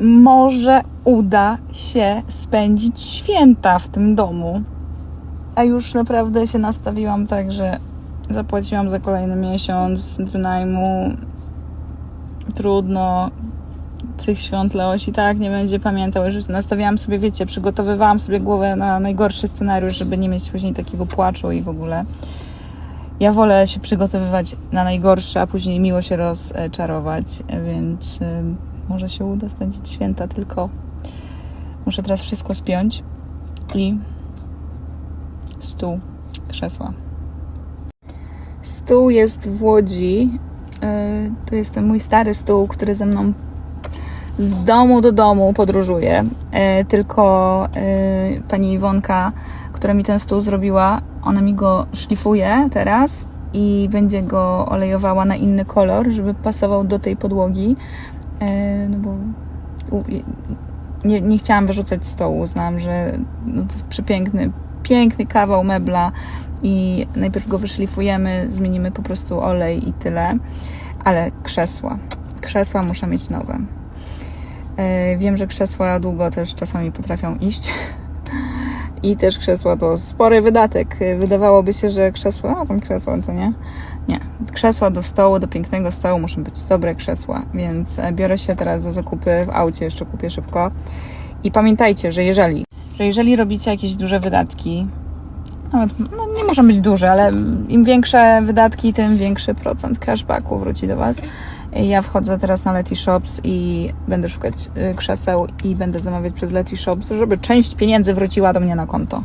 może uda się spędzić święta w tym domu. A już naprawdę się nastawiłam tak, że zapłaciłam za kolejny miesiąc wynajmu. Trudno. Tych świąt Leoś i tak nie będzie pamiętał. Już nastawiałam sobie, wiecie, przygotowywałam sobie głowę na najgorszy scenariusz, żeby nie mieć później takiego płaczu i w ogóle. Ja wolę się przygotowywać na najgorsze, a później miło się rozczarować, więc może się uda spędzić święta, tylko muszę teraz wszystko spiąć i stół, krzesła. Stół jest w Łodzi. Yy, To jest ten mój stary stół, który ze mną z domu do domu podróżuje. Yy, Tylko yy, pani Iwonka, która mi ten stół zrobiła, ona mi go szlifuje teraz i będzie go olejowała na inny kolor, żeby pasował do tej podłogi. Yy, No bo nie, nie chciałam wyrzucać stołu. Uznałam, że no to jest przepiękny, piękny kawał mebla i najpierw go wyszlifujemy, zmienimy po prostu olej i tyle. Ale krzesła. Krzesła muszę mieć nowe. E, Wiem, że krzesła długo też czasami potrafią iść. I też krzesła to spory wydatek. E, Wydawałoby się, że krzesła, a tam krzesła, co nie? Nie. Krzesła do stołu, do pięknego stołu muszą być dobre krzesła, więc e, biorę się teraz za zakupy. W aucie jeszcze kupię szybko. I pamiętajcie, że jeżeli, że jeżeli robicie jakieś duże wydatki, nawet no nie muszą być duże, ale im większe wydatki, tym większy procent cashbacku wróci do Was. Ja wchodzę teraz na Leti Shops i będę szukać y, krzeseł i będę zamawiać przez Leti Shops, żeby część pieniędzy wróciła do mnie na konto.